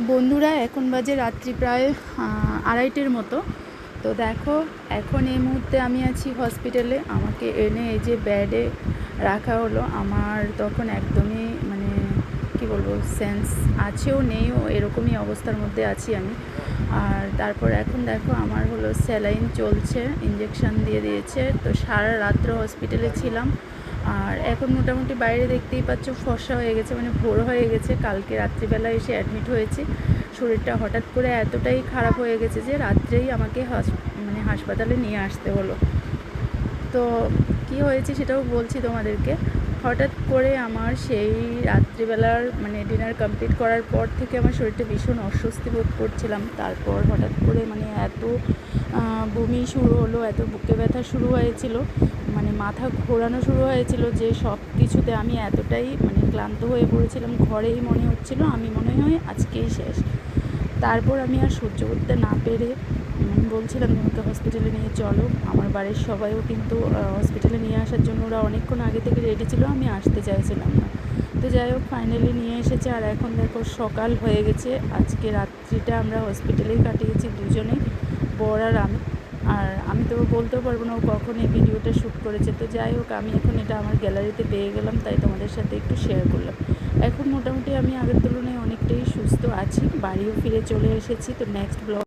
বন্ধুরা, এখন বাজে রাত্রি প্রায় আড়াইটের মতো। তো দেখো, এখন এই মুহূর্তে আমি আছি হসপিটালে। আমাকে এনে এই যে ব্যাডে রাখা হলো। আমার তখন একদমই মানে কি বলব সেন্স আছেও, নেইও, এরকমই অবস্থার মধ্যে আছি আমি। আর তারপর এখন দেখো, আমার হলো স্যালাইন চলছে ইঞ্জেকশন দিয়ে দিয়েছে। তো সারা রাত্র হসপিটালে ছিলাম। আর এখন মোটামুটি বাইরে দেখতেই পাচ্ছ ফর্সা হয়ে গেছে মানে ভোর হয়ে গেছে। কালকে রাত্রিবেলা এসে অ্যাডমিট হয়েছে। শরীরটা হঠাৎ করে এতটাই খারাপ হয়ে গেছে যে রাত্রেই আমাকে মানে হাসপাতালে নিয়ে আসতে হলো। তো কি হয়েছে সেটাও বলছি তোমাদেরকে। হঠাৎ করে আমার সেই রাত্রিবেলার মানে ডিনার কমপ্লিট করার পর থেকে আমার শরীরটা ভীষণ অস্বস্তি বোধ করছিলাম। তারপর হঠাৎ করে মানে এত বমি শুরু হলো, এত বুকে ব্যথা শুরু হয়েছিল মানে মাথা ঘোরানো শুরু হয়েছিল যে সব কিছুতে আমি এতটাই মানে ক্লান্ত হয়ে পড়েছিলাম। ঘরেই মনে হচ্ছিল আমি মনে হয় আজকেই শেষ। তারপর আমি আর সহ্য করতে না পেরে বলছিলাম যে হসপিটালে নিয়ে চলো। আমার বাড়ির সবাইও কিন্তু হসপিটালে নিয়ে আসার জন্য ওরা অনেকক্ষণ আগে থেকে রেডি ছিল, আমি আসতে চাইছিলাম না। তো যাই হোক ফাইনালি নিয়ে এসেছে। আর এখন দেখো, সকাল হয়ে গেছে। আজকে রাত্রিটা আমরা হসপিটালেই কাটিয়েছি দুজনেই, বর আর আমি। আর আমি তো বলতেও পারব না ও কখন এই ভিডিওটা শ্যুট করেছে। তো যাই হোক, আমি এখন এটা আমার গ্যালারিতে পেয়ে গেলাম, তাই তোমাদের সাথে একটু শেয়ার করলাম। এখন মোটামুটি আমি আগের তুলনায় অনেকটাই সুস্থ আছি, বাড়িও ফিরে চলে এসেছি। তো নেক্সট ব্লগ